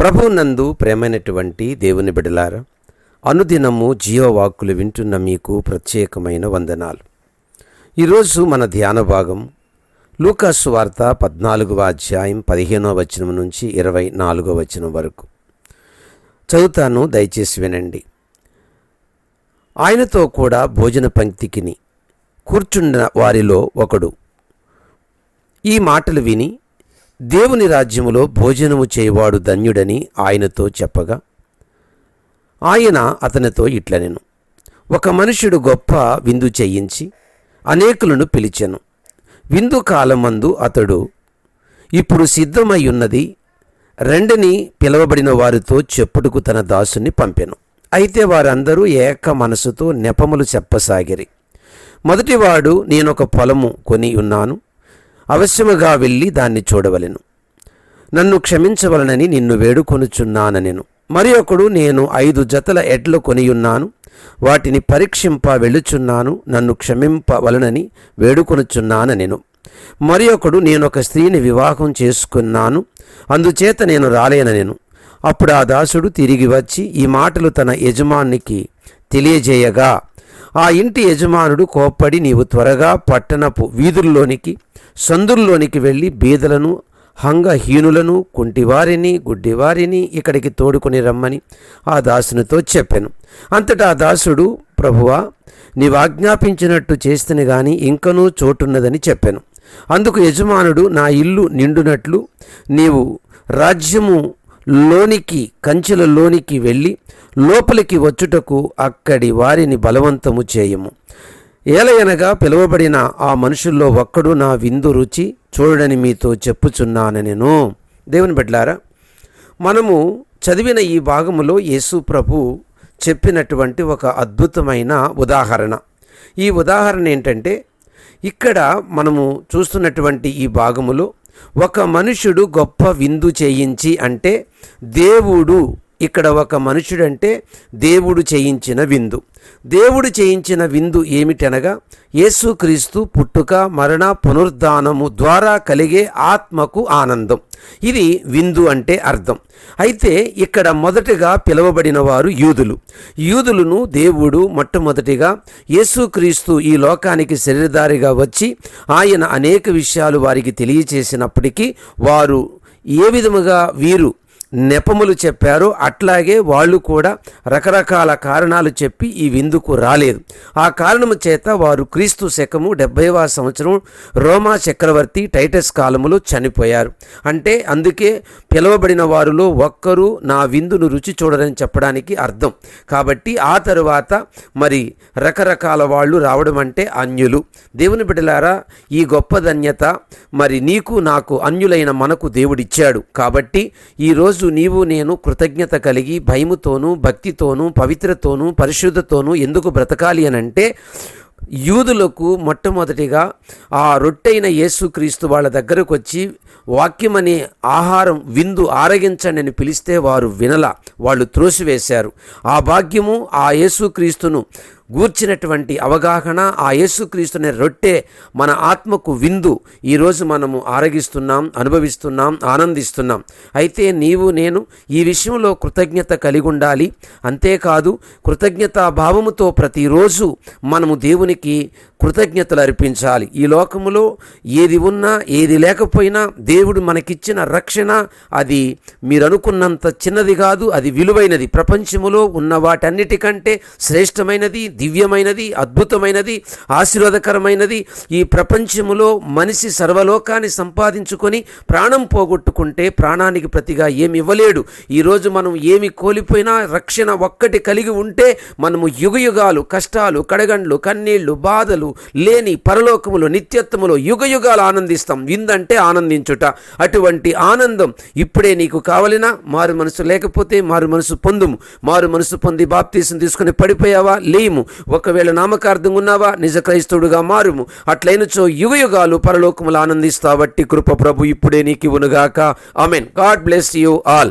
ప్రభునందు ప్రేమైనటువంటి దేవుని బిడలారా అనుదినము జీవవాక్కులు వింటున్న మీకు ప్రత్యేకమైన వందనాలు. ఈరోజు మన ధ్యాన భాగం లూకాసు వార్త పద్నాలుగవ అధ్యాయం పదిహేనవ వచనం నుంచి ఇరవై నాలుగవ వచనం వరకు. చదువుతాను దయచేసి వినండి. ఆయనతో కూడా భోజన పంక్తికిని కూర్చున్న వారిలో ఒకడు. ఈ మాటలు విని దేవుని రాజ్యములో భోజనము చేయవాడు ధన్యుడని ఆయనతో చెప్పగా ఆయన అతనితో ఇట్లనెను. ఒక మనుషుడు గొప్ప విందు చేయించి అనేకులను పిలిచెను. విందు కాలమందు అతడు ఇప్పుడు సిద్ధమై ఉన్నది రెండని పిలవబడిన వారితో చెప్పుడుకు తన దాసుని పంపెను. అయితే వారందరూ ఏక మనసుతో నెపములు చెప్పసాగిరి. మొదటివాడు నేనొక పొలము కొని ఉన్నాను. అవశ్యముగా వెళ్ళి దాన్ని చూడవలెను. నన్ను క్షమించవలనని నిన్ను వేడుకొనుచున్నానెను మరి ఒకడు నేను ఐదు జతల ఎడ్లు కొనియున్నాను వాటిని పరీక్షింప వెళ్ళుచున్నాను నన్ను క్షమింపవలనని వేడుకొనుచున్నానెను మరి ఒకడు నేను ఒక స్త్రీని వివాహం చేసుకున్నాను అందుచేత నేను రాలేననెను. అప్పుడు ఆ దాసుడు తిరిగి వచ్చి ఈ మాటలు తన యజమానికి తెలియజేయగా ఆ ఇంటి యజమానుడు కోప్పడి నీవు త్వరగా పట్టణపు వీధుల్లోనికి సందుల్లోనికి వెళ్ళి బీదలను హంగహీనులను కుంటివారిని గుడ్డివారిని ఇక్కడికి తోడుకొని రమ్మని ఆ దాసునితో చెప్పాను. అంతటా ఆ దాసుడు ప్రభువా నీవాజ్ఞాపించినట్టు ఆజ్ఞాపించినట్టు చేస్తేనే గాని ఇంకనూ చోటున్నదని చెప్పాను. అందుకు యజమానుడు నా ఇల్లు నిండునట్లు నీవు రాజ్యము లోనికి కంచెల లోనికి వెళ్ళి లోపలికి వచ్చుటకు అక్కడి వారిని బలవంతము చేయము. ఏలయనగా పిలువబడిన ఆ మనుషుల్లో ఒక్కడు నా విందు రుచి చూడని మీతో చెప్పుచున్నాను నేను. దేవుని బిడ్లారా మనము చదివిన ఈ భాగములో యేసు ప్రభు చెప్పినటువంటి ఒక అద్భుతమైన ఉదాహరణ. ఈ ఉదాహరణ ఏంటంటే ఇక్కడ మనము చూస్తున్నటువంటి ఈ భాగములో ఒక మనుషుడు గొప్ప విందు చేయించి అంటే దేవుడు ఇక్కడ ఒక మనుషుడంటే దేవుడు చేయించిన విందు. దేవుడు చేయించిన విందు ఏమిటనగా యేసుక్రీస్తు పుట్టుక మరణ పునరుద్ధానము ద్వారా కలిగే ఆత్మకు ఆనందం. ఇది విందు అంటే అర్థం. అయితే ఇక్కడ మొదటగా పిలువబడిన వారు యూదులు. యూదులను దేవుడు మొట్టమొదటిగా యేసుక్రీస్తు ఈ లోకానికి శరీరదారిగా వచ్చి ఆయన అనేక విషయాలు వారికి తెలియచేసినప్పటికీ వారు ఏ విధముగా వీరు నెపములు చెప్పారో. అట్లాగే వాళ్ళు కూడా రకరకాల కారణాలు చెప్పి ఈ విందుకు రాలేదు. ఆ కారణము చేత వారు క్రీస్తు శకము డెబ్బైవ సంవత్సరం రోమా చక్రవర్తి టైటస్ కాలములో చనిపోయారు. అంటే అందుకే పిలువబడిన వారిలో ఒక్కరూ నా విందును రుచి చూడరని చెప్పడానికి అర్థం. కాబట్టి ఆ తరువాత మరి రకరకాల వాళ్ళు రావడం అంటే అన్యులు. దేవుని బిడ్డలారా ఈ గొప్ప ధన్యత మరి నీకు నాకు అన్యులైన మనకు దేవుడిచ్చాడు. కాబట్టి ఈరోజు నీవు నేను కృతజ్ఞత కలిగి భయముతోనూ భక్తితోనూ పవిత్రతోనూ పరిశుద్ధతోనూ ఎందుకు బ్రతకాలి అని అంటే యూదులకు మొట్టమొదటిగా ఆ రొట్టెైన యేసుక్రీస్తు వాళ్ళ దగ్గరకు వచ్చి వాక్యం అనే ఆహారం విందు ఆరగించండి అని పిలిస్తే వారు వినల వాళ్ళు త్రోసివేశారు. ఆ భాగ్యము ఆ యేసుక్రీస్తును గూర్చినటువంటి అవగాహన ఆ యేసుక్రీస్తునే రొట్టె మన ఆత్మకు విందు. ఈరోజు మనము ఆరగిస్తున్నాం అనుభవిస్తున్నాం ఆనందిస్తున్నాం. అయితే నీవు నేను ఈ విషయంలో కృతజ్ఞత కలిగి ఉండాలి అంతేకాదు కృతజ్ఞతా భావముతో ప్రతిరోజు మనము దేవునికి కృతజ్ఞతలు అర్పించాలి. ఈ లోకములో ఏది ఉన్నా ఏది లేకపోయినా దేవుడు మనకిచ్చిన రక్షణ అది మీరు అనుకున్నంత చిన్నది కాదు అది విలువైనది. ప్రపంచములో ఉన్న వాటన్నిటికంటే శ్రేష్టమైనది దివ్యమైనది అద్భుతమైనది ఆశీర్వాదకరమైనది. ఈ ప్రపంచములో మనిషి సర్వలోకాన్ని సంపాదించుకొని ప్రాణం పోగొట్టుకుంటే ప్రాణానికి ప్రతిగా ఏమి ఇవ్వలేడు ఈరోజు మనం ఏమి కోల్పోయినా రక్షణ ఒక్కటి కలిగి ఉంటే మనము యుగయుగాలు కష్టాలు కడగండ్లు కన్నీళ్ళు బాధలు లేని పరలోకములు నిత్యత్వములో యుగయుగాలు ఆనందిస్తాం. విందంటే ఆనందించుట. అటువంటి ఆనందం ఇప్పుడే నీకు కావలినా? మారు మనసు లేకపోతే మారు మనసు పొందుము. మారు మనసు పొంది బాప్తీసం తీసుకుని పడిపోయావా? లేము. ఒకవేళ నామకార్థం ఉన్నావా? నిజ క్రైస్తవుడుగా మారుము. అట్లయినచో యుగయుగాలు పరలోకములు ఆనందిస్తావట్టి కృప ప్రభు ఇప్పుడే నీకు ఇవ్వనుగాక. Amen. God bless you all.